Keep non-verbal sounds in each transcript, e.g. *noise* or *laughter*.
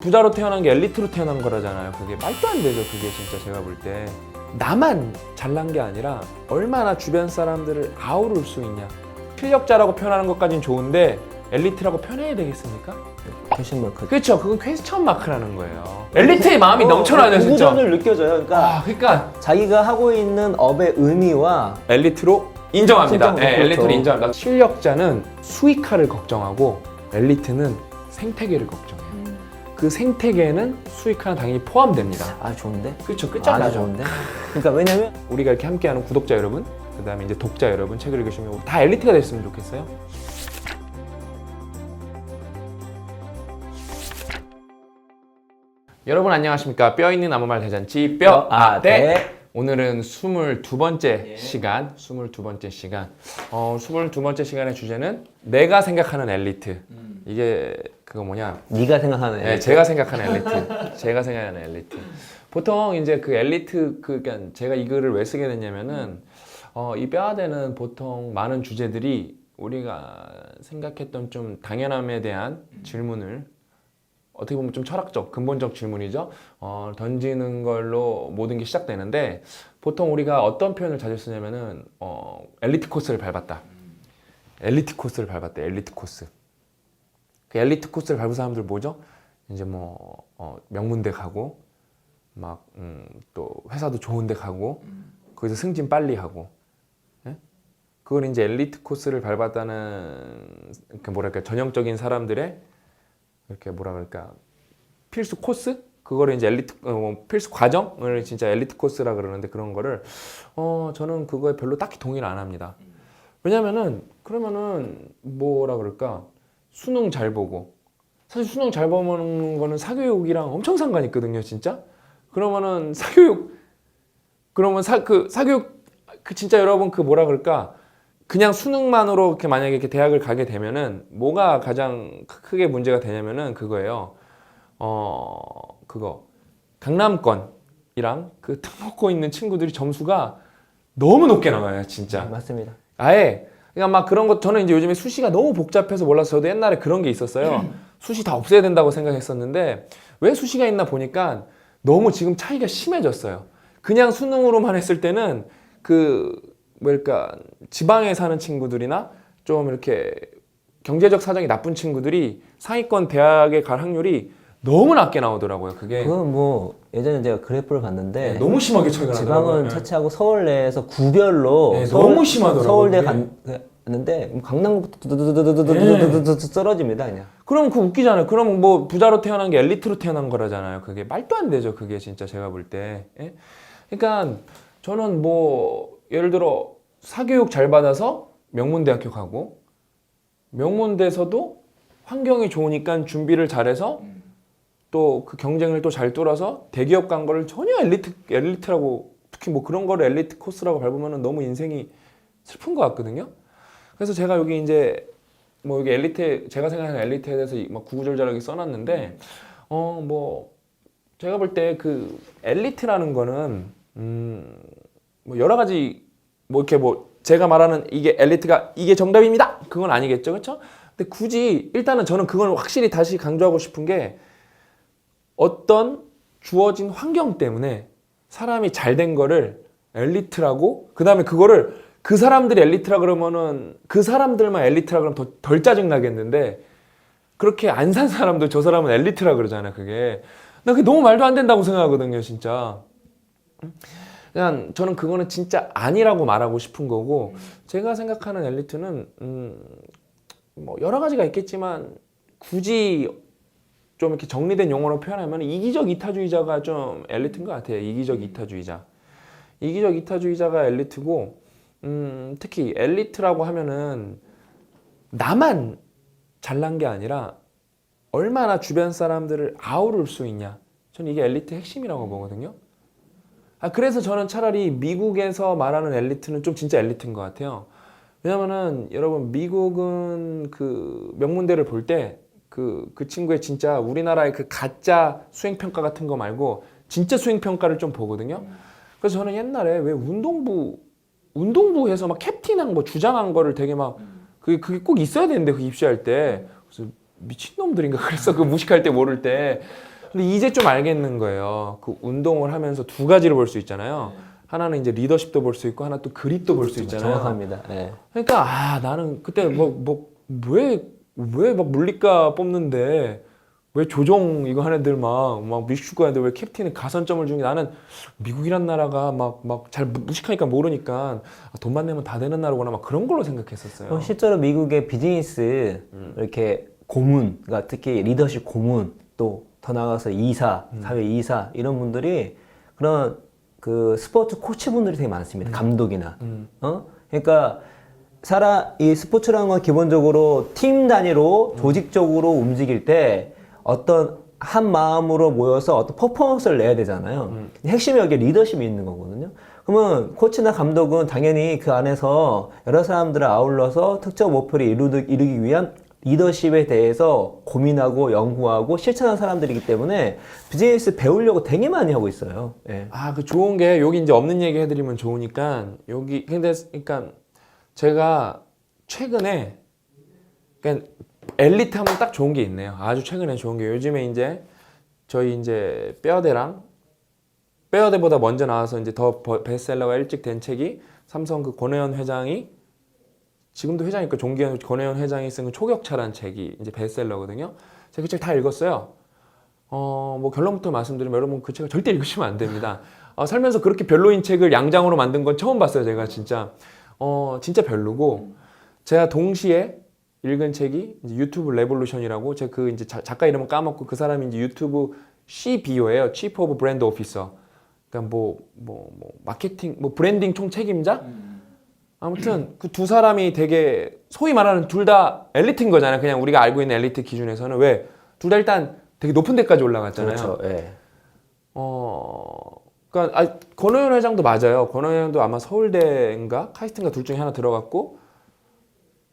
부자로 태어난 게 엘리트로 태어난 거라잖아요. 그게 말도 안 되죠. 그게 진짜 제가 볼 때. 나만 잘난 게 아니라 얼마나 주변 사람들을 아우를 수 있냐. 실력자라고 표현하는 것까진 좋은데 엘리트라고 표현해야 되겠습니까? 퀘션 마크. 그렇죠. 그건 퀘스천 마크라는 거예요. 엘리트의 마음이 넘쳐나요, 진짜. 우전을 느껴져요. 그러니까 아, 그러니까 자기가 하고 있는 업의 의미와 엘리트로 인정합니다. 인정, 네, 그렇죠. 엘리트로 인정합니다. 실력자는 수익화를 걱정하고 엘리트는 생태계를 걱정해요. 그 생태계에는 수익화는 당연히 포함됩니다. 아 좋은데? 그렇죠. 아 끝장나죠. 좋은데? 그러니까 왜냐면 우리가 이렇게 함께하는 구독자 여러분, 그다음에 이제 독자 여러분 책을 읽으시면 다 엘리트가 됐으면 좋겠어요. 여러분 안녕하십니까? 뼈 있는 아무 말 대잔치 뼈 아대. 오늘은 22번째 시간, 22번째 시간. 어, 22번째 시간의 주제는 내가 생각하는 엘리트. 이게 그거 뭐냐? 네가 생각하는 네, 제가 생각하는 엘리트. *laughs* 제가 생각하는 엘리트. 보통 이제 그 엘리트 그 그러니까 제가 이 글을 왜 쓰게 됐냐면은 어, 이 뼈아대는 보통 많은 주제들이 우리가 생각했던 좀 당연함에 대한 질문을 어떻게 보면 좀 철학적, 근본적 질문이죠. 어, 던지는 걸로 모든 게 시작되는데 보통 우리가 어떤 표현을 자주 쓰냐면은 어, 엘리트 코스를 밟았다. 엘리트 코스를 밟았대. 엘리트 코스. 그 엘리트 코스를 밟은 사람들 뭐죠? 이제 뭐 어, 명문대 가고 막또 회사도 좋은데 가고 거기서 승진 빨리 하고 예? 그걸 이제 엘리트 코스를 밟았다는 그 뭐랄까 전형적인 사람들의 이렇게 뭐라 그럴까 필수 코스 그거를 이제 엘리트 어, 뭐 필수 과정을 진짜 엘리트 코스라 그러는데 그런 거를 어 저는 그거에 별로 딱히 동의를 안 합니다. 왜냐면은 그러면은 뭐라 그럴까 수능 잘 보고 사실 수능 잘 보는 거는 사교육이랑 엄청 상관 있거든요, 진짜. 그러면은 사교육 그러면 사 그 사교육 그 진짜 여러분 그 뭐라 그럴까 그냥 수능만으로 이렇게 만약에 이렇게 대학을 가게 되면은 뭐가 가장 크- 크게 문제가 되냐면은 그거예요. 어 그거 강남권이랑 그 *laughs* 특목고 있는 친구들이 점수가 너무 높게 나와요, 진짜. 맞습니다. 아예 그러니까 막 그런 것 저는 이제 요즘에 수시가 너무 복잡해서 몰라서 저도 옛날에 그런 게 있었어요. 수시 다 없애야 된다고 생각했었는데 왜 수시가 있나 보니까 너무 지금 차이가 심해졌어요. 그냥 수능으로만 했을 때는 그 뭐랄까 지방에 사는 친구들이나 좀 이렇게 경제적 사정이 나쁜 친구들이 상위권 대학에 갈 확률이 너무 낮게 나오더라고요. 그게 그건 뭐 예전에 제가 그래프를 봤는데 네, 너무 심하게 차이가 나더라고요. 지방은 네. 차치하고 서울 내에서 구별로 네, 너무 심하더라고요, 서울대 그게. 갔는데 강남부터 떨어집니다 그냥. 그럼 그 웃기잖아요. 그럼 뭐 부자로 태어난 게 엘리트로 태어난 거라잖아요. 그게 말도 안 되죠. 그게 진짜 제가 볼 때. 예? 그러니까 저는 뭐 예를 들어 사교육 잘 받아서 명문대학교 가고 명문대에서도 환경이 좋으니까 준비를 잘해서 또 그 경쟁을 또 잘 뚫어서 대기업 간 거를 전혀 엘리트 엘리트라고 특히 뭐 그런 거를 엘리트 코스라고 밟으면 너무 인생이 슬픈 것 같거든요. 그래서 제가 여기 이제 뭐 여기 엘리트 제가 생각하는 엘리트에 대해서 이- 막 구구절절하게 써놨는데 어 뭐 제가 볼 때 그 엘리트라는 거는 음뭐 여러 가지 뭐 이렇게 뭐 제가 말하는 이게 엘리트가 이게 정답입니다 그건 아니겠죠 그렇죠? 근데 굳이 일단은 저는 그건 확실히 다시 강조하고 싶은 게 어떤 주어진 환경 때문에 사람이 잘 된 거를 엘리트라고 그 다음에 그거를 그 사람들이 엘리트라 그러면은 그 사람들만 엘리트라 그러면 더, 덜 짜증 나겠는데 그렇게 안 산 사람도 저 사람은 엘리트라 그러잖아요 그게. 나 그게 너무 말도 안 된다고 생각하거든요 진짜. 그냥 저는 그거는 진짜 아니라고 말하고 싶은 거고 제가 생각하는 엘리트는 음, 뭐 여러 가지가 있겠지만 굳이 좀 이렇게 정리된 용어로 표현하면 이기적 이타주의자가 좀 엘리트인 것 같아요. 이기적 이타주의자. 이기적 이타주의자가 엘리트고, 음, 특히 엘리트라고 하면은 나만 잘난 게 아니라 얼마나 주변 사람들을 아우를 수 있냐. 저는 이게 엘리트 핵심이라고 보거든요. 아, 그래서 저는 차라리 미국에서 말하는 엘리트는 좀 진짜 엘리트인 것 같아요. 왜냐면은 여러분 미국은 그 명문대를 볼때 그 그 친구의 진짜 우리나라의 그 가짜 수행 평가 같은 거 말고 진짜 수행 평가를 좀 보거든요. 그래서 저는 옛날에 왜 운동부 운동부에서 막 캡틴한 거 주장한 거를 되게 막 그게 그게 꼭 있어야 되는데 그 입시할 때 그래서 미친 놈들인가 그래서 그 무식할 때 모를 때 근데 이제 좀 알겠는 거예요. 그 운동을 하면서 두 가지를 볼 수 있잖아요. 하나는 이제 리더십도 볼 수 있고 하나 또 그립도 볼 수 있잖아요. 정확합니다. 예. 그러니까 아 나는 그때 뭐뭐왜 왜 막 물리과 뽑는데 왜 조종 이거 하는 애들 막 막 미식축구 하는데 왜 캡틴은 가산점을 주는 게 나는 미국이란 나라가 막 막 잘 무식하니까 모르니까 아, 돈만 내면 다 되는 나라구나 막 그런 걸로 생각했었어요. 어, 실제로 미국의 비즈니스 음. 이렇게 고문, 그러니까 특히 리더십 고문 또 더 나아가서 이사, 음. 사회 이사 이런 분들이 그런 그 스포츠 코치 분들이 되게 많습니다. 감독이나 음. 어 그러니까 사람 이 스포츠라는 건 기본적으로 팀 단위로 음. 조직적으로 움직일 때 어떤 한 마음으로 모여서 어떤 퍼포먼스를 내야 되잖아요. 음. 핵심이 여기 리더십이 있는 거거든요. 그러면 코치나 감독은 당연히 그 안에서 여러 사람들을 아울러서 특정 목표를 이루기, 위한 리더십에 대해서 고민하고 연구하고 실천하는 사람들이기 때문에 비즈니스 배우려고 되게 많이 하고 있어요. 예. 아, 그 좋은 게 여기 이제 없는 얘기 해드리면 좋으니까 여기 근데 그러니까 제가 최근에 그러니까 엘리트 하면 딱 좋은 게 있네요. 아주 최근에 좋은 게 요즘에 이제 저희 이제 뼈대랑 뼈대보다 먼저 나와서 이제 더 버- 베스트셀러가 일찍 된 책이 삼성 그 권혜연 회장이 지금도 회장이니까 종기현 권혜연 회장이 쓴 그 초격차라는 책이 이제 베스트셀러거든요. 제가 그 책 다 읽었어요. 어, 뭐 결론부터 말씀드리면 여러분 그 책을 절대 읽으시면 안 됩니다. 어, 살면서 그렇게 별로인 책을 양장으로 만든 건 처음 봤어요, 제가 진짜. 어, 진짜 별로고. 제가 동시에 읽은 책이 이제 유튜브 레볼루션이라고 제가 그 이제 자- 작가 이름은 까먹고 그 사람이 이제 유튜브 CBO예요. Chief of Brand Officer. 그러니까 뭐, 뭐, 뭐, 마케팅, 뭐, 브랜딩 총 책임자? 아무튼 그 두 사람이 되게 소위 말하는 둘 다 엘리트인 거잖아요. 그냥 우리가 알고 있는 엘리트 기준에서는 왜? 둘 다 일단 되게 높은 데까지 올라갔잖아요. 그렇죠. 예. 어, 그러니까 아, 권호연 회장도 맞아요. 권호연 회장도 아마 서울대인가 카이스트인가 둘 중에 하나 들어갔고,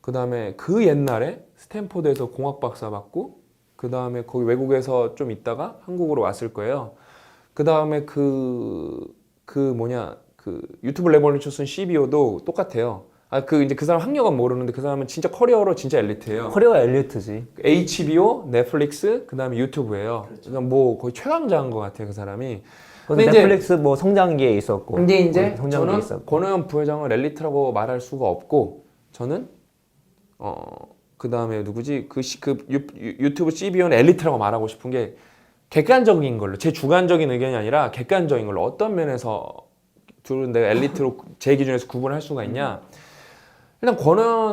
그 다음에 그 옛날에 스탠포드에서 공학 박사 받고, 그 다음에 거기 외국에서 좀 있다가 한국으로 왔을 거예요. 그 다음에 그, 그 뭐냐, 그 유튜브 레볼루션 쓴 CBO도 똑같아요. 아, 그 이제 그 사람 학력은 모르는데 그 사람은 진짜 커리어로 진짜 엘리트예요. 커리어가 엘리트지. HBO, 넷플릭스, 그 다음에 유튜브예요. 그러니까 뭐 거의 최강자인 것 같아요, 그 사람이. 근데 이제- 넷플릭스 뭐 성장기에 있었고. 근데 이제 뭐 성장기에 저는 있었고. 권호연 부회장을 엘리트라고 말할 수가 없고 저는 어 그 다음에 누구지 그, 시, 그 유, 유- 유튜브 CBO는 엘리트라고 말하고 싶은 게 객관적인 걸로 제 주관적인 의견이 아니라 객관적인 걸로 어떤 면에서 둘은 내가 엘리트로 제 기준에서 구분할 수가 있냐 일단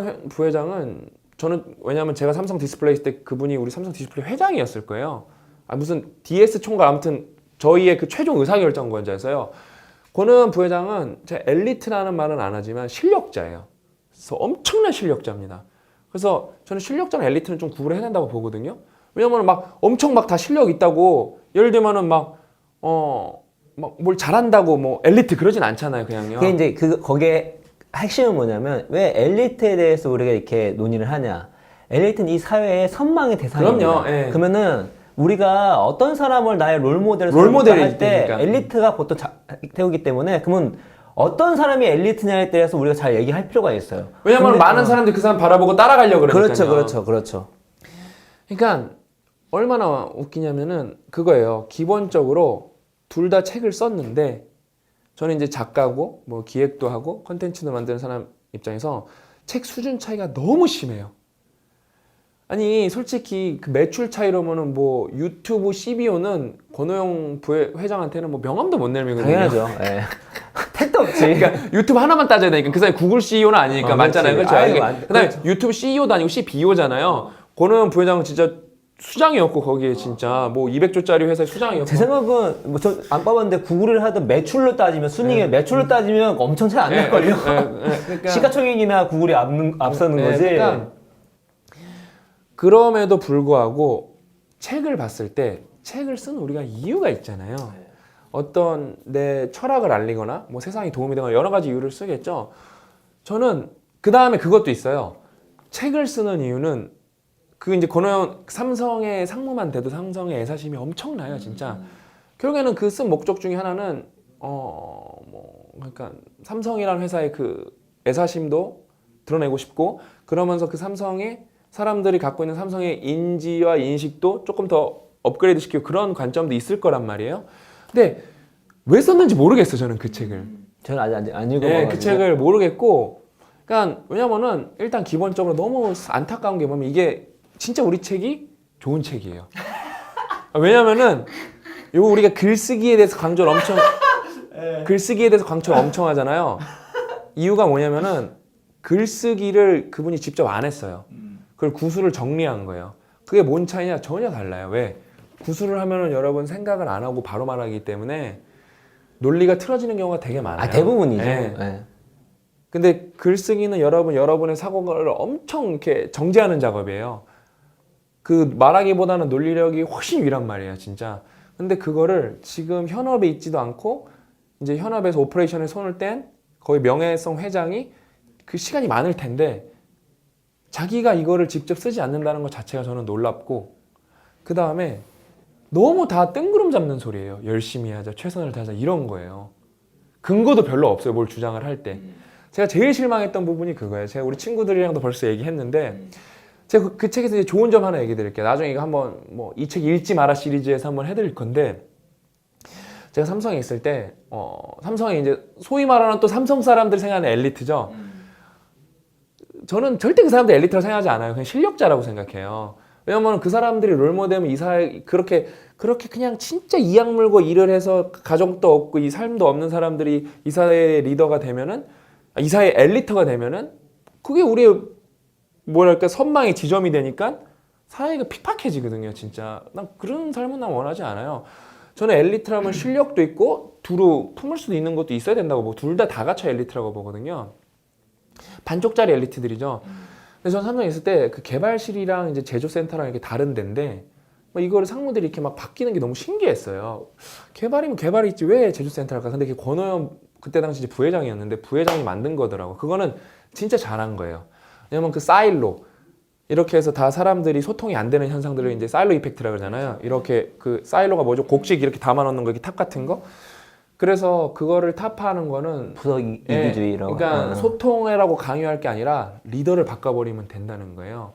회- 부회장은 저는 왜냐하면 제가 삼성 디스플레이 때 그분이 우리 삼성 디스플레이 회장이었을 거예요. 아 무슨 DS 총괄 아무튼 저희의 그 최종 의사결정권자였어요. 권은 부회장은 제가 엘리트라는 말은 안 하지만 실력자예요. 그래서 엄청난 실력자입니다. 그래서 저는 실력자랑 엘리트는 좀 구분을 해야 된다고 보거든요. 왜냐면 막 엄청 막 다 실력 있다고 예를 들면은 막 어 막 뭘 잘한다고 뭐 엘리트 그러진 않잖아요, 그냥요. 그게 이제 그 거기에 핵심은 뭐냐면 왜 엘리트에 대해서 우리가 이렇게 논의를 하냐? 엘리트는 이 사회의 선망의 대상입니다. 그럼요, 예. 그러면은 우리가 어떤 사람을 나의 롤모델을 롤모델이 할때 되니까. 엘리트가 보통 자, 태우기 때문에 그러면 어떤 사람이 엘리트냐에 대해서 우리가 잘 얘기할 필요가 있어요. 왜냐면 많은 사람들이 그 사람 바라보고 따라가려고 그러니까요. 그렇죠, 그렇죠, 그렇죠. 그러니까 얼마나 웃기냐면은 그거예요. 기본적으로 둘 다 책을 썼는데 저는 이제 작가고 뭐 기획도 하고 컨텐츠도 만드는 사람 입장에서 책 수준 차이가 너무 심해요. 아니 솔직히 그 매출 차이로면은 뭐 유튜브 CBO는 권호영 부회 회장한테는 뭐 명함도 못 내밀거든요. 당연하죠. *laughs* 예. 택도 없지. 그러니까 유튜브 하나만 따져야 되니까 그 사람이 구글 CEO는 아니니까 어, 맞잖아요. 그렇지. 그렇죠? 아유, 이게 맞- 그다음에 그렇죠. 유튜브 CEO도 아니고 CBO잖아요. 권호영 부회장은 진짜 수장이었고 거기에 진짜 뭐 200조짜리 회사의 수장이었고 제 생각은 뭐저안 봐봤는데 구글을 하든 매출로 따지면 순위에 매출로 따지면 엄청 차이 안 네. 예, 날걸요. 예, 예, 그러니까 시가총액이나 구글이 앞, 앞서는 예, 거지. 그러니까 그럼에도 불구하고 책을 봤을 때 책을 쓴 우리가 이유가 있잖아요. 어떤 내 철학을 알리거나 뭐 세상에 도움이 되거나 여러 가지 이유를 쓰겠죠. 저는 그 다음에 그것도 있어요. 책을 쓰는 이유는 그 이제 권호영 삼성의 상무만 돼도 삼성의 애사심이 엄청나요, 진짜. 결국에는 그 쓴 목적 중에 하나는 어 뭐 그러니까 삼성이라는 회사의 그 애사심도 드러내고 싶고 그러면서 그 삼성의 사람들이 갖고 있는 삼성의 인지와 인식도 조금 더 업그레이드 시키고 그런 관점도 있을 거란 말이에요. 근데 왜 썼는지 모르겠어 저는 그 책을. 저는 아직 안, 안 예, 읽어봐가지고. 그 책을 모르겠고, 그러니까 왜냐면은 일단 기본적으로 너무 안타까운 게 뭐냐면 이게 진짜 우리 책이 좋은 책이에요. *laughs* 왜냐면은 요 우리가 글쓰기에 대해서 강조를 엄청 글쓰기에 대해서 강조를 엄청 하잖아요. 이유가 뭐냐면은 글쓰기를 그분이 직접 안 했어요. 그걸 구술을 정리한 거예요. 그게 뭔 차이냐 전혀 달라요. 왜? 구술을 하면은 여러분 생각을 안 하고 바로 말하기 때문에 논리가 틀어지는 경우가 되게 많아요. 아 대부분이죠. 예. 예. 근데 글쓰기는 여러분 여러분의 사고를 엄청 이렇게 정제하는 작업이에요. 그 말하기보다는 논리력이 훨씬 위란 말이에요, 진짜. 근데 그거를 지금 현업에 있지도 않고 이제 현업에서 오퍼레이션에 손을 뗀 거의 명예성 회장이 그 시간이 많을 텐데 자기가 이거를 직접 쓰지 않는다는 것 자체가 저는 놀랍고 그 다음에 너무 다 뜬구름 잡는 소리예요. 열심히 하자, 최선을 다하자 이런 거예요. 근거도 별로 없어요. 뭘 주장을 할 때. 제가 제일 실망했던 부분이 그거예요. 제가 우리 친구들이랑도 벌써 얘기했는데 제가 그, 그 책에서 이제 좋은 점 하나 얘기 드릴게요. 나중에 이거 한번 뭐 이 책 읽지 마라 시리즈에서 한번 해드릴 건데 제가 삼성에 있을 때 어, 삼성이 이제 소위 말하는 또 삼성 사람들 생각하는 엘리트죠. 저는 절대 그 사람들 엘리트라고 생각하지 않아요. 그냥 실력자라고 생각해요. 왜냐면 그 사람들이 롤모델이면 이 사회 그렇게 그렇게 그냥 진짜 이악 물고 일을 해서 가정도 없고 이 삶도 없는 사람들이 이 사회의 리더가 되면은 아, 이 사회 의 엘리트가 되면은 그게 우리의 뭐랄까 선망의 지점이 되니까 사회가 픽팍해지거든요, 진짜. 난 그런 삶은 난 원하지 않아요. 저는 엘리트라면 실력도 있고 두루 품을 수도 있는 것도 있어야 된다고 보고 둘 다 다 갖춰 엘리트라고 보거든요. 반쪽짜리 엘리트들이죠. 근데 저는 삼성에 있을 때 그 개발실이랑 이제 제조센터랑 이렇게 다른 데인데 뭐 이거를 상무들이 이렇게 막 바뀌는 게 너무 신기했어요. 개발이면 개발이 있지 왜 제조센터 할까? 근데 그 권호연 그때 당시 이제 부회장이었는데 부회장이 만든 거더라고. 그거는 진짜 잘한 거예요. 왜냐면 그 사일로 이렇게 해서 다 사람들이 소통이 안 되는 현상들을 이제 사일로 이펙트라 그러잖아요. 이렇게 그 사일로가 뭐죠? 곡식 이렇게 담아 놓는 거 이렇게 탑 같은 거. 그래서 그거를 타파하는 거는 부서 이- 예, 이기주의라고. 그러니까 어. 소통해라고 강요할 게 아니라 리더를 바꿔버리면 된다는 거예요.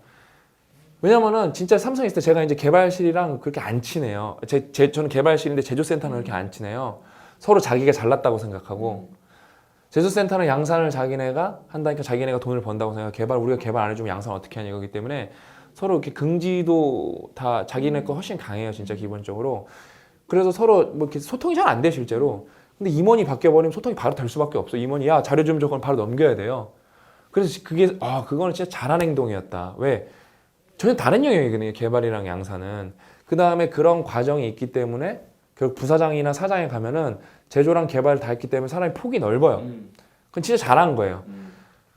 왜냐면은 진짜 삼성에 있을 때 제가 이제 개발실이랑 그렇게 안 친해요. 제, 제 저는 개발실인데 제조센터는 그렇게 안 친해요. 서로 자기가 잘났다고 생각하고 제조센터는 양산을 자기네가 한다니까 자기네가 돈을 번다고 생각. 개발 우리가 개발 안 해주면 양산 어떻게 하냐 이거기 때문에 서로 이렇게 긍지도 다 자기네 거 훨씬 강해요, 진짜 기본적으로. 그래서 서로 뭐 이렇게 소통이 잘 안 돼 실제로. 근데 임원이 바뀌어 버리면 소통이 바로 될 수밖에 없어. 임원이 야 자료 좀 저건 바로 넘겨야 돼요. 그래서 그게 아 그거는 진짜 잘한 행동이었다. 왜? 전혀 다른 영역이거든요. 개발이랑 양산은. 그 다음에 그런 과정이 있기 때문에 결국 부사장이나 사장에 가면은 제조랑 개발 다 했기 때문에 사람이 폭이 넓어요. 그건 진짜 잘한 거예요.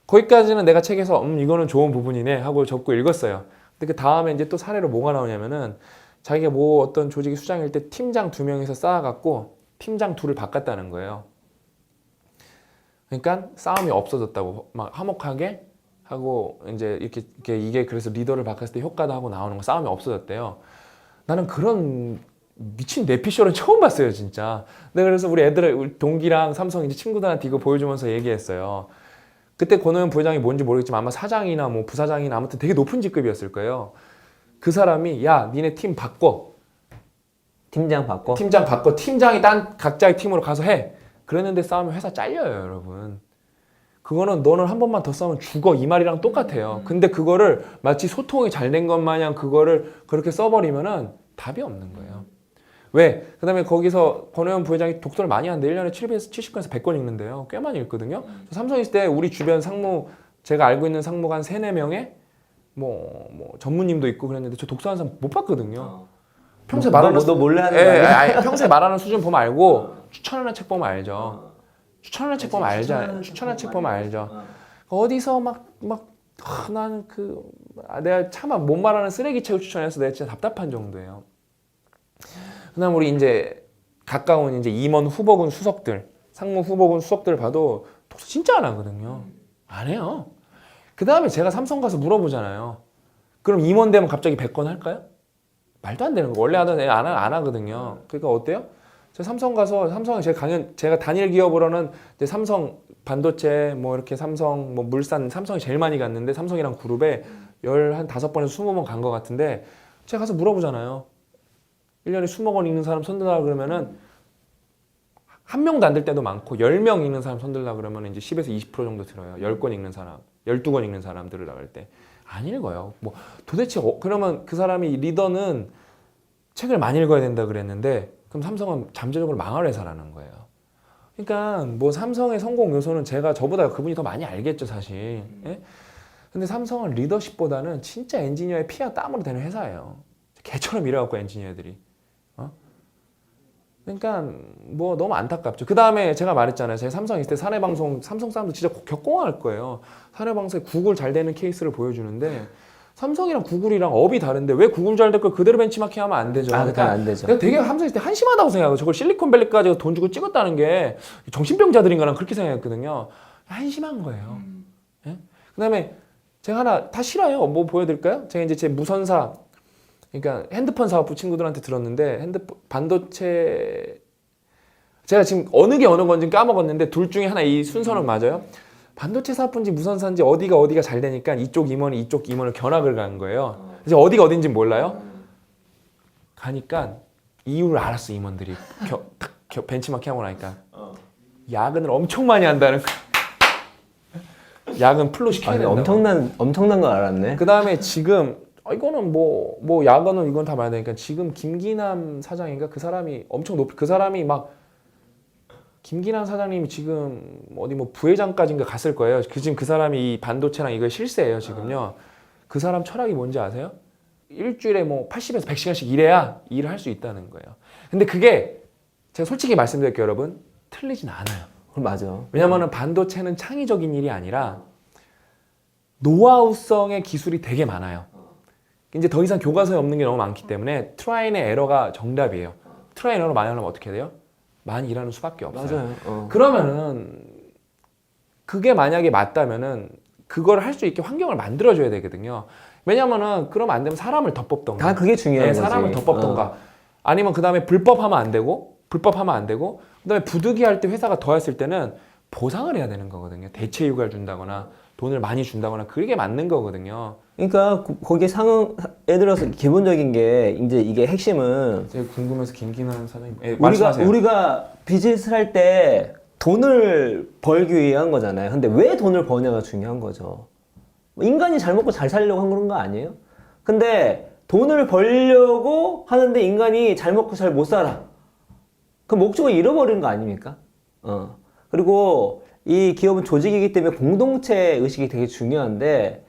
거기까지는 내가 책에서 음 이거는 좋은 부분이네 하고 적고 읽었어요. 근데 그 다음에 이제 또 사례로 뭐가 나오냐면은 자기가 뭐 어떤 조직이 수장일 때 팀장 두 명이서 쌓아갖고 팀장 둘을 바꿨다는 거예요. 그러니까 싸움이 없어졌다고 막 화목하게 하고 이제 이렇게, 이렇게 이게 그래서 리더를 바꿨을 때 효과도 하고 나오는 거 싸움이 없어졌대요. 나는 그런 미친 내피셜은 처음 봤어요, 진짜. 근데 그래서 우리 애들, 동기랑 삼성 이제 친구들한테 이거 보여주면서 얘기했어요. 그때 권호연 부회장이 뭔지 모르겠지만 아마 사장이나 뭐 부사장이나 아무튼 되게 높은 직급이었을 거예요. 그 사람이 야, 니네 팀 바꿔. 팀장 바꿔. 팀장 바꿔. 팀장이 딴 각자의 팀으로 가서 해. 그랬는데 싸우면 회사 잘려요, 여러분. 그거는 너는 한 번만 더 싸우면 죽어 이 말이랑 똑같아요. 근데 그거를 마치 소통이 잘 된 것 마냥 그거를 그렇게 써버리면은 답이 없는 거예요. 왜? 그 다음에 거기서 권호연 부회장이 독서를 많이 하는데 1년에 700에서 70권에서 100권 읽는데요. 꽤 많이 읽거든요. 저 삼성 있을 때 우리 주변 상무, 제가 알고 있는 상무가 한 3, 4명에 뭐, 뭐 전무님도 있고 그랬는데 저 독서하는 사람 못 봤거든요. 평소에 너- 말하는 너, 너 몰래 하는 예, 거 아니야? 예, 아니, 평소에 말하는 수준 보면 알고 추천하는 책 보면 알죠. 추천하는 책 보면 알죠. 추천하는 책 보면 알죠. 어디서 막막 나는 그 아, 내가 차마 못 말하는 쓰레기 책을 추천해서 내가 진짜 답답한 정도예요. 그다음 우리 이제 가까운 이제 임원 후보군 수석들, 상무 후보군 수석들 봐도 독서 진짜 안 하거든요. 안 해요. 그 다음에 제가 삼성 가서 물어보잖아요. 그럼 임원 되면 갑자기 100건 할까요? 말도 안 되는 거. 원래 하던 애 안 안 하거든요. 그러니까 어때요? 저 삼성 가서 삼성에 제가 강연 제가 단일 기업으로는 이제 삼성 반도체 뭐 이렇게 삼성 뭐 물산 삼성이 제일 많이 갔는데 삼성이랑 그룹에 열 한 다섯 번에서 스무 번 간 것 같은데 제가 가서 물어보잖아요. 1년에 20억 원 읽는 사람 손들라 그러면은 한 명도 안 될 때도 많고 10명 읽는 사람 손들라 그러면 이제 10에서 20% 정도 들어요. 10권 읽는 사람, 12권 읽는 사람들을 나갈 때. 안 읽어요. 뭐 도대체 어, 그러면 그 사람이 리더는 책을 많이 읽어야 된다 그랬는데 그럼 삼성은 잠재적으로 망할 회사라는 거예요. 그러니까 뭐 삼성의 성공 요소는 제가 저보다 그분이 더 많이 알겠죠 사실. 예? 근데 삼성은 리더십보다는 진짜 엔지니어의 피와 땀으로 되는 회사예요. 개처럼 일해갖고 엔지니어들이. 어? 그러니까 뭐 너무 안타깝죠. 그 다음에 제가 말했잖아요. 제가 삼성 있을 때 사내 방송 삼성 사람들 진짜 격공할 거예요. 사내 방송에 구글 잘 되는 케이스를 보여주는데 삼성이랑 구글이랑 업이 다른데 왜 구글 잘 될 걸 그대로 벤치마킹하면 안 되죠. 아, 그건 안 되죠. 내가 되게 삼성 있을 때 한심하다고 생각하고 저걸 실리콘밸리까지 돈 주고 찍었다는 게 정신병자들인가 난 그렇게 생각했거든요. 한심한 거예요. 예? 그다음에 제가 하나 다 싫어요. 뭐 보여드릴까요? 제가 이제 제 무선사 그러니까 핸드폰 사업부 친구들한테 들었는데 핸드폰 반도체 제가 지금 어느 게 어느 건지 까먹었는데 둘 중에 하나 이 순서는 맞아요. 반도체 사업부인지 무선사인지 어디가 어디가 잘 되니까 이쪽 임원이 이쪽 임원을 견학을 가는 거예요. 그래서 어디가 어딘지 몰라요. 가니까 이유를 알았어 임원들이 겨, 탁 겨- 벤치마킹 하고 나니까 야근을 엄청 많이 한다는 거. *laughs* 야근 풀로 시켜야 된다. 엄청난 엄청난 거 알았네. 그 다음에 지금 어, 이거는 뭐 뭐 야간은 이건 다 말해야 되니까 지금 김기남 사장인가 그 사람이 엄청 높이 그 사람이 막 김기남 사장님이 지금 어디 뭐 부회장까지인가 갔을 거예요. 그 지금 그 사람이 이 반도체랑 이거 실세예요 지금요. 그 사람 철학이 뭔지 아세요? 일주일에 뭐 80에서 100시간씩 일해야 일을 할 수 있다는 거예요. 근데 그게 제가 솔직히 말씀드릴게요 여러분 틀리진 않아요. 맞아. 왜냐면은 반도체는 창의적인 일이 아니라 노하우성의 기술이 되게 많아요. 이제 더 이상 교과서에 없는 게 너무 많기 때문에 트라이의 에러가 정답이에요. 트라이 에러를 많이 하려면 어떻게 돼요? 많이 일하는 수밖에 없어요. 맞아요. 어. 그러면은 그게 만약에 맞다면은 그걸 할 수 있게 환경을 만들어줘야 되거든요. 왜냐면은 그러면 안 되면 사람을 더 뽑던가. 다 그게 중요한 네, 거지. 사람을 더 뽑던가. 어. 아니면 그 다음에 불법하면 안 되고, 불법하면 안 되고, 그 다음에 부득이할 때 회사가 더 했을 때는 보상을 해야 되는 거거든요. 대체 휴가를 준다거나, 돈을 많이 준다거나, 그게 맞는 거거든요. 그러니까 그- 거기 상응 예를 들어서 기본적인 게 이제 이게 핵심은 제가 궁금해서 김기남 사장님, 예, 우리가 말씀하세요. 우리가 비즈니스를 할 때 돈을 벌기 위한 거잖아요. 근데 왜 돈을 버냐가 중요한 거죠. 뭐 인간이 잘 먹고 잘 살려고 한 그런 거 아니에요? 근데 돈을 벌려고 하는데 인간이 잘 먹고 잘 못 살아. 그 목적을 잃어버리는 거 아닙니까? 어. 그리고 이 기업은 조직이기 때문에 공동체 의식이 되게 중요한데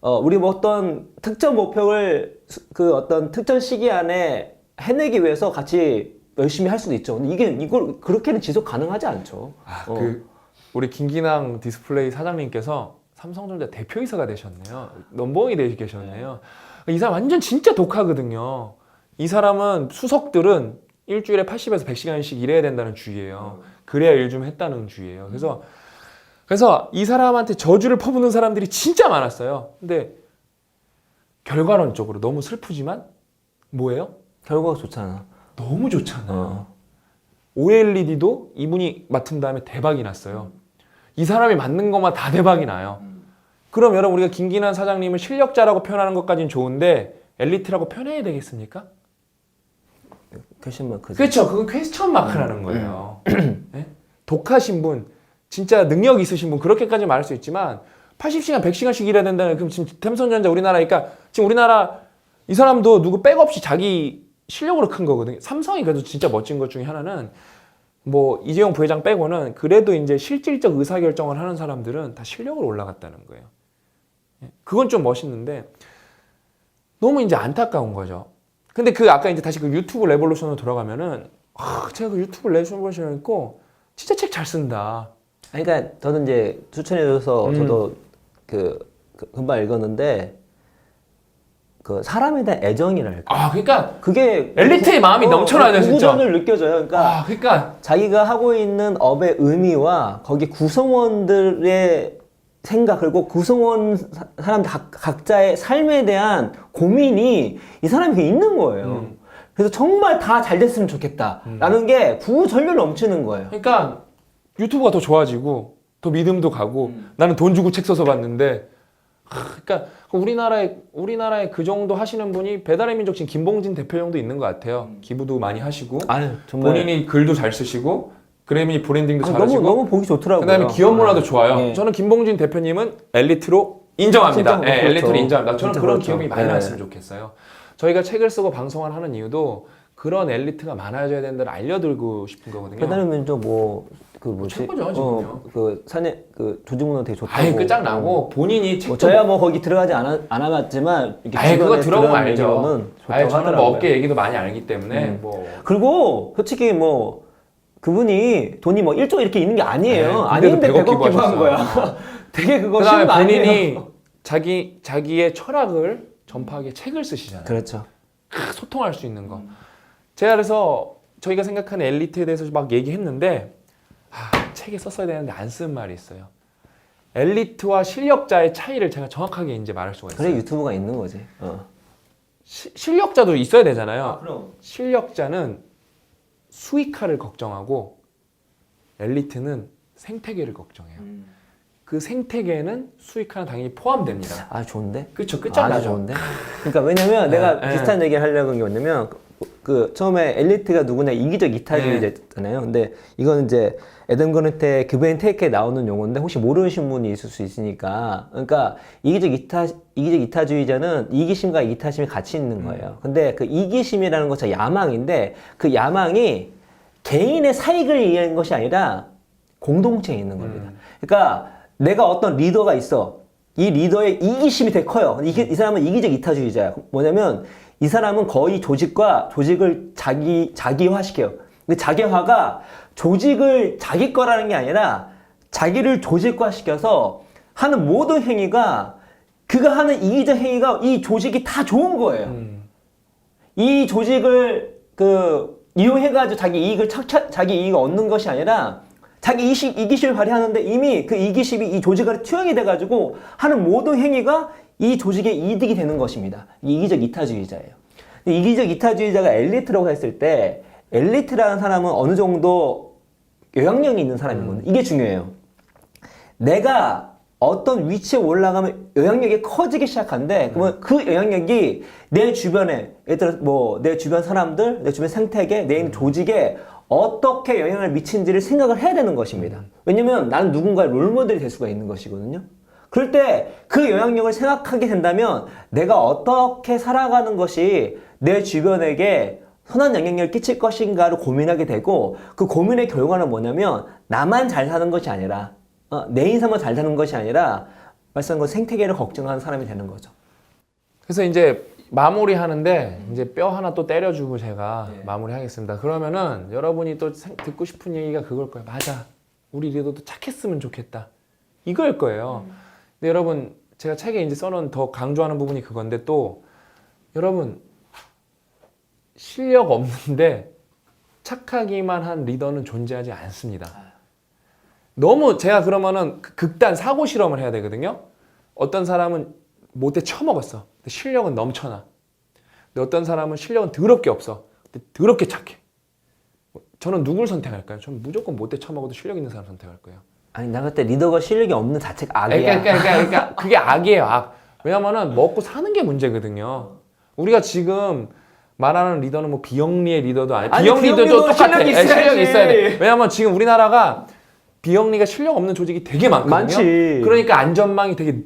어, 우리 뭐 어떤 특정 목표를 수- 그 어떤 특정 시기 안에 해내기 위해서 같이 열심히 할 수도 있죠. 근데 이게 이걸 그렇게는 지속 가능하지 않죠. 아, 어. 그 우리 김기남 디스플레이 사장님께서 삼성전자 대표이사가 되셨네요. 넘버원이 되시 계셨네요. 이 사람 완전 진짜 독하거든요. 이 사람은 수석들은 일주일에 80에서 100시간씩 일해야 된다는 주의예요. 그래야 일 좀 했다는 주의예요. 그래서 그래서 이 사람한테 저주를 퍼붓는 사람들이 진짜 많았어요. 근데 결과론적으로 너무 슬프지만 뭐예요? 결과가 좋잖아. 너무 좋잖아요. 어. OLED도 이분이 맡은 다음에 대박이 났어요. 이 사람이 만든 것만 다 대박이 나요. 그럼 여러분 우리가 김기남 사장님을 실력자라고 표현하는 것까지는 좋은데 엘리트라고 표현해야 되겠습니까? 퀘션 마크지. 그렇죠. 그건 퀘스천 마크라는 거예요. 예? 독하신 분, 진짜 능력 있으신 분 그렇게까지 말할 수 있지만 80시간, 100시간씩 일해야 된다는 그럼 지금 삼성전자 우리나라니까 지금 우리나라 이 사람도 누구 백 없이 자기 실력으로 큰 거거든요. 삼성이 그래도 진짜 멋진 것 중에 하나는 뭐 이재용 부회장 빼고는 그래도 이제 실질적 의사 결정을 하는 사람들은 다 실력으로 올라갔다는 거예요. 예? 그건 좀 멋있는데 너무 이제 안타까운 거죠. 근데 그 아까 이제 다시 그 유튜브 레볼루션으로 돌아가면은 아, 제가 그 유튜브 레볼루션을 읽고 진짜 책 잘 쓴다. 그러니까 저는 이제 추천해줘서 음. 저도 그, 그 금방 읽었는데 그 사람에 대한 애정이랄까. 아, 그러니까 그게 엘리트의 마음이 넘쳐나죠, 진짜. 구전을 느껴져요. 그러니까 아, 그러니까 자기가 하고 있는 업의 의미와 거기 구성원들의 생각 그리고 구성원 사- 사람들 각, 각자의 삶에 대한 고민이 이 사람이 있는 거예요. 음. 그래서 정말 다 잘 됐으면 좋겠다라는 게 구전율 넘치는 거예요. 그러니까 유튜브가 더 좋아지고 더 믿음도 가고 나는 돈 주고 책 써서 봤는데 그러니까 우리나라에 우리나라에 그 정도 하시는 분이 배달의 민족 지금 김봉진 대표 정도 있는 것 같아요. 기부도 많이 하시고 아유 정말 본인이 글도 잘 쓰시고 그래미 브랜딩도 아, 잘하시고 너무 너무 보기 좋더라고요. 그다음에 기업 문화도 좋아요. 네. 저는 김봉진 대표님은 엘리트로 인정합니다. 진짜 예, 그렇죠. 엘리트로 인정합니다. 저는 진짜 그런 그렇죠. 기업이 많이 네. 나왔으면 좋겠어요. 저희가 책을 쓰고 방송을 하는 이유도 그런 엘리트가 많아져야 된다를 알려드리고 싶은 거거든요. 배달의 민족 뭐 그 뭐지? 최고죠, 지금요. 그 사내 그 조직 문화 되게 좋다고. 아예 끝장나고 본인이 책 뭐 저야 뭐 거기 들어가지 않아, 않아봤지만 이렇게 아예 그거 주변에 들어보면 알죠. 얘기로는 좋다고 아예 저는 뭐 하더라고요. 업계 얘기도 많이 알기 때문에 음. 뭐 그리고 솔직히 뭐 그분이 돈이 뭐 1조 이렇게 있는 게 아니에요. 네, 아닌데 근데도 100억 100억 기부한 거야. 기부하셨어요. *laughs* 되게 그거 그다음에 쉬운 *laughs* 거 본인이 아니에요. 자기 자기의 철학을 전파하기 책을 쓰시잖아요. 그렇죠. 크, 소통할 수 있는 거. 제가 그래서 저희가 생각하는 엘리트에 대해서 막 얘기했는데 아, 책에 썼어야 되는데 안 쓴 말이 있어요. 엘리트와 실력자의 차이를 제가 정확하게 이제 말할 수가 있어요. 그래 유튜브가 있는 거지. 어. 시- 실력자도 있어야 되잖아요. 그럼. 실력자는 수익화를 걱정하고 엘리트는 생태계를 걱정해요. 그 생태계는 수익화는 당연히 포함됩니다. 아 좋은데? 그렇죠. 끝장나죠. 좋은데? 그러니까 왜냐면 *laughs* 내가 네, 비슷한 얘기를 하려고 한 게 뭐냐면 그, 그 처음에 엘리트가 누구나 이기적 이타주의자잖아요. 근데 이거는 이제 에덤 그런테 그벤 테이크에 나오는 용어인데 혹시 모르시는 분이 있을 수 있으니까 그러니까 이기적 이타 이기적 이타주의자는 이기심과 이타심이 같이 있는 거예요. 근데 그 이기심이라는 것은 야망인데 그 야망이 개인의 사익을 위한 것이 아니라 공동체에 있는 겁니다. 그러니까 내가 어떤 리더가 있어. 이 리더의 이기심이 되게 커요. 이게, 이 사람은 이기적 이타주의자야. 뭐냐면 이 사람은 거의 조직과 조직을 자기 자기화시켜요. 근데 자기화가 조직을 자기 거라는 게 아니라 자기를 조직화시켜서 하는 모든 행위가 그가 하는 이기적 행위가 이 조직이 다 좋은 거예요. 음. 이 조직을 그 이용해가지고 자기 이익을 착착 자기 이익을 얻는 것이 아니라 자기 이식, 이기심을 발휘하는데 이미 그 이기심이 이 조직 안에 투영이 돼가지고 하는 모든 행위가 이 조직의 이득이 되는 것입니다. 이기적 이타주의자예요. 이기적 이타주의자가 엘리트라고 했을 때 엘리트라는 사람은 어느 정도 영향력이 있는 사람이거든요. 이게 중요해요. 내가 어떤 위치에 올라가면 영향력이 커지기 시작한데 그러면 그 영향력이 내 주변에 예를 들어 뭐 내 주변 사람들, 내 주변 생태계, 내 있는 조직에 어떻게 영향을 미친지를 생각을 해야 되는 것입니다. 왜냐면 나는 누군가의 롤모델이 될 수가 있는 것이거든요. 그럴 때 그 영향력을 생각하게 된다면 내가 어떻게 살아가는 것이 내 주변에게 선한 영향력을 끼칠 것인가를 고민하게 되고 그 고민의 결과는 뭐냐면 나만 잘 사는 것이 아니라 어, 내 인생만 잘 사는 것이 아니라 말씀한 것 생태계를 걱정하는 사람이 되는 거죠. 그래서 이제 마무리하는데 이제 뼈 하나 또 때려주고 제가 네. 마무리하겠습니다. 그러면은 여러분이 또 생- 듣고 싶은 얘기가 그걸 거예요. 맞아. 우리 리더도 착했으면 좋겠다. 이걸 거예요. 근데 여러분 제가 책에 이제 써놓은 더 강조하는 부분이 그건데 또 여러분 실력 없는데 착하기만 한 리더는 존재하지 않습니다. 너무 제가 그러면은 그 극단 사고 실험을 해야 되거든요. 어떤 사람은 못돼 처먹었어. 근데 실력은 넘쳐나. 근데 어떤 사람은 실력은 더럽게 없어. 근데 더럽게 착해. 저는 누굴 선택할까요? 저는 무조건 못돼 처먹어도 실력 있는 사람 선택할 거예요. 아니 나 그때 리더가 실력이 없는 자체가 악이야. 그러니까, 그러니까, 그러니까, 그게 악이에요, 악. 왜냐면은 먹고 사는 게 문제거든요. 우리가 지금 말하는 리더는 뭐 비영리의 리더도 아니고 아니, 비영리도 또 비영리도 똑같아. 실력이 예, 있어야지. 실력이 있어야 돼. 왜냐면 지금 우리나라가 비영리가 실력 없는 조직이 되게 많거든요. 많지. 그러니까 안전망이 되게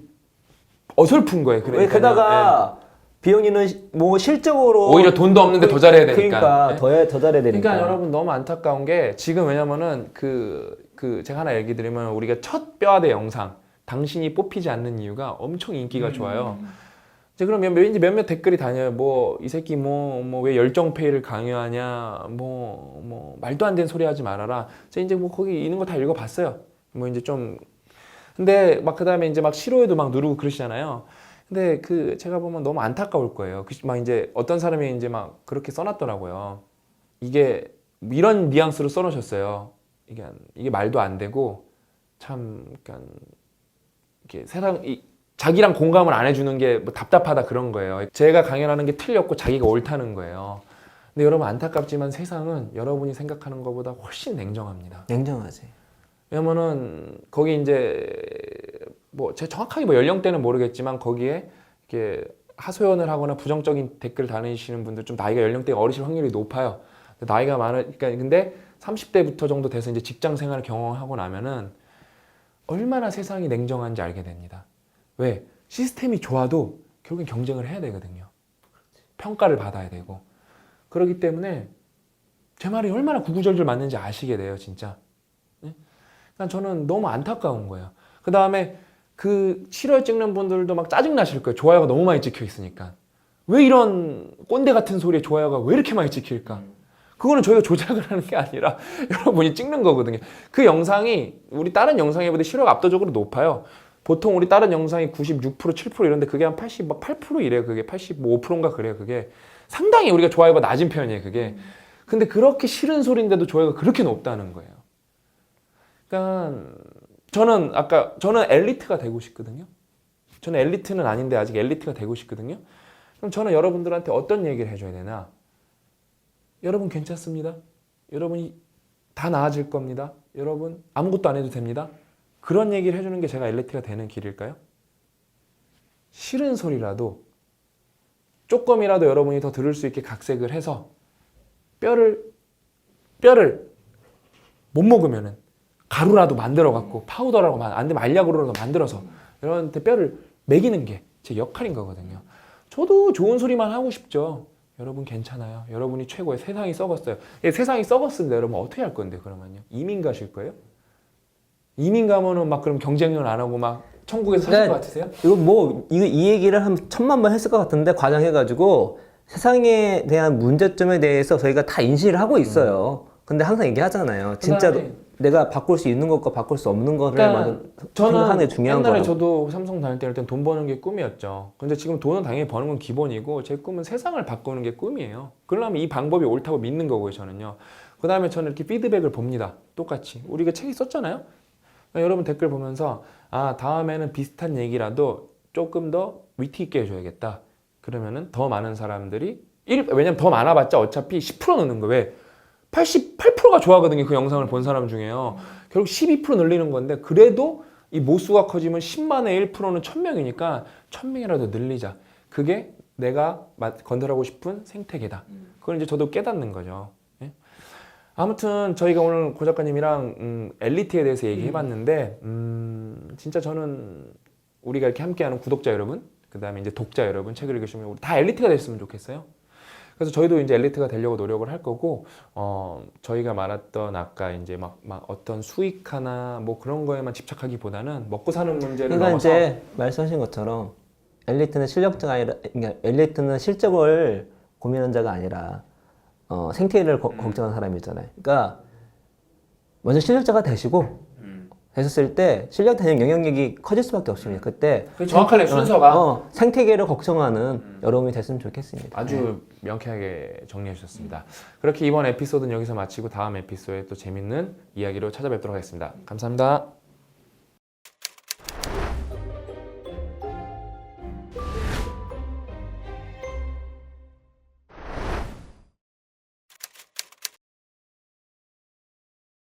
어설픈 거예요. 왜 그러니까 게다가 비영이는 시- 뭐 실적으로 오히려 돈도 없는데 더 잘해야 되니까. 그러니까 예. 더, 해- 더 잘해야 되니까. 그러니까 여러분 너무 안타까운 게 지금 왜냐면은 그, 그 제가 하나 얘기 드리면 우리가 첫 뼈아대 영상 당신이 뽑히지 않는 이유가 엄청 인기가 음. 좋아요. 이제 그러면 왠지 몇몇 댓글이 다녀요. 뭐 이 새끼 뭐 뭐 왜 열정페이를 강요하냐. 뭐 뭐 말도 안 되는 소리 하지 말아라. 제가 이제 뭐 거기 있는 거 다 읽어봤어요. 뭐 이제 좀 근데 막 그다음에 이제 막 싫어해도 막 누르고 그러시잖아요. 근데 그 제가 보면 너무 안타까울 거예요. 그막 이제 어떤 사람이 이제 막 그렇게 써놨더라고요. 이게 이런 뉘앙스로 써놓으셨어요. 이게 이게 말도 안 되고 참 그러니까 이게 세상 이 자기랑 공감을 안 해주는 게 뭐 답답하다 그런 거예요. 제가 강연하는 게 틀렸고 자기가 옳다는 거예요. 근데 여러분 안타깝지만 세상은 여러분이 생각하는 것보다 훨씬 냉정합니다. 냉정하지. 왜냐면은 거기 이제 뭐 제 정확하게 뭐 연령대는 모르겠지만 거기에 이렇게 하소연을 하거나 부정적인 댓글 다니시는 분들 좀 나이가 연령대가 어리실 확률이 높아요. 나이가 많으니까 근데 30대부터 정도 돼서 이제 직장 생활을 경험하고 나면은 얼마나 세상이 냉정한지 알게 됩니다. 왜? 시스템이 좋아도 결국엔 경쟁을 해야 되거든요. 평가를 받아야 되고. 그렇기 때문에 제 말이 얼마나 구구절절 맞는지 아시게 돼요, 진짜. 네? 그러니까 저는 너무 안타까운 거예요. 그 다음에 그 싫어요 찍는 분들도 막 짜증 나실 거예요. 좋아요가 너무 많이 찍혀 있으니까. 왜 이런 꼰대 같은 소리에 좋아요가 왜 이렇게 많이 찍힐까? 그거는 저희가 조작을 하는 게 아니라 *laughs* 여러분이 찍는 거거든요. 그 영상이 우리 다른 영상에 보다 싫어가 압도적으로 높아요. 보통 우리 다른 영상이 96% 7% 이런데 그게 한 80, 막8% 이래요. 그게 85%인가 그래요. 그게 상당히 우리가 좋아요가 낮은 편이에요. 그게. 근데 그렇게 싫은 소리인데도 좋아요가 그렇게 높다는 거예요. 그러니까 저는 아까 저는 엘리트가 되고 싶거든요. 저는 엘리트는 아닌데 아직 엘리트가 되고 싶거든요. 그럼 저는 여러분들한테 어떤 얘기를 해줘야 되나? 여러분 괜찮습니다. 여러분이 다 나아질 겁니다. 여러분 아무것도 안 해도 됩니다. 그런 얘기를 해주는 게 제가 엘리트가 되는 길일까요? 싫은 소리라도 조금이라도 여러분이 더 들을 수 있게 각색을 해서 뼈를 뼈를 못 먹으면은 가루라도 만들어 갖고 파우더라고 만- 안 되면 알약으로라도 만들어서 여러분한테 뼈를 먹이는 게 제 역할인 거거든요. 저도 좋은 소리만 하고 싶죠. 여러분 괜찮아요. 여러분이 최고의 세상이 썩었어요. 예, 세상이 썩었습니다. 여러분 어떻게 할 건데 그러면요? 이민 가실 거예요? 이민 가면은 막 그럼 경쟁을 안 하고 막 천국에서 사실 네. 것 같으세요? 이거 뭐 이거 이 얘기를 한 천만 번 했을 것 같은데 과장해가지고 세상에 대한 문제점에 대해서 저희가 다 인식을 하고 있어요. 근데 항상 얘기하잖아요. 진짜 그다음에- 내가 바꿀 수 있는 것과 바꿀 수 없는 거를 그러니까 맞아- 저는 게 중요한 옛날에 거라고. 저도 삼성 다닐 때 일단 돈 버는 게 꿈이었죠. 근데 지금 돈은 당연히 버는 건 기본이고 제 꿈은 세상을 바꾸는 게 꿈이에요. 그러려면 이 방법이 옳다고 믿는 거고요, 저는요. 그 다음에 저는 이렇게 피드백을 봅니다. 똑같이. 우리가 책이 썼잖아요. 그러니까 여러분 댓글 보면서 아 다음에는 비슷한 얘기라도 조금 더 위트 있게 해줘야겠다. 그러면은 더 많은 사람들이 일 왜냐면 더 많아봤자 어차피 10% 넣는 거 왜? 88%가 좋아하거든요. 그 영상을 본 사람 중에요. 결국 12% 늘리는 건데 그래도 이 모수가 커지면 10만의 1%는 1000명이니까 1000명이라도 늘리자. 그게 내가 마- 건설하고 싶은 생태계다. 그걸 이제 저도 깨닫는 거죠. 예? 아무튼 저희가 오늘 고 작가님이랑 음, 엘리트에 대해서 얘기해봤는데 음, 진짜 저는 우리가 이렇게 함께하는 구독자 여러분, 그 다음에 이제 독자 여러분, 책을 읽으시면 우리 다 엘리트가 됐으면 좋겠어요. 그래서 저희도 이제 엘리트가 되려고 노력을 할 거고, 어, 저희가 말했던 아까 이제 막, 막 어떤 수익 하나 뭐 그런 거에만 집착하기보다는 먹고 사는 문제를 그러니까 넘어서 이제 말씀하신 것처럼 엘리트는 실력자가 아니라 그러니까 엘리트는 실적을 고민하는 자가 아니라 어, 생태계를 거- 걱정하는 사람이잖아요. 그러니까 먼저 실력자가 되시고 되셨을 때 실력 되는 영향력이 커질 수밖에 없습니다. 그때 그 정확하네, 순서가. 어, 생태계를 걱정하는 여러분이 됐으면 좋겠습니다. 아주 명쾌하게 정리해 주셨습니다. 그렇게 이번 에피소드는 여기서 마치고 다음 에피소드에 또 재밌는 이야기로 찾아뵙도록 하겠습니다. 감사합니다.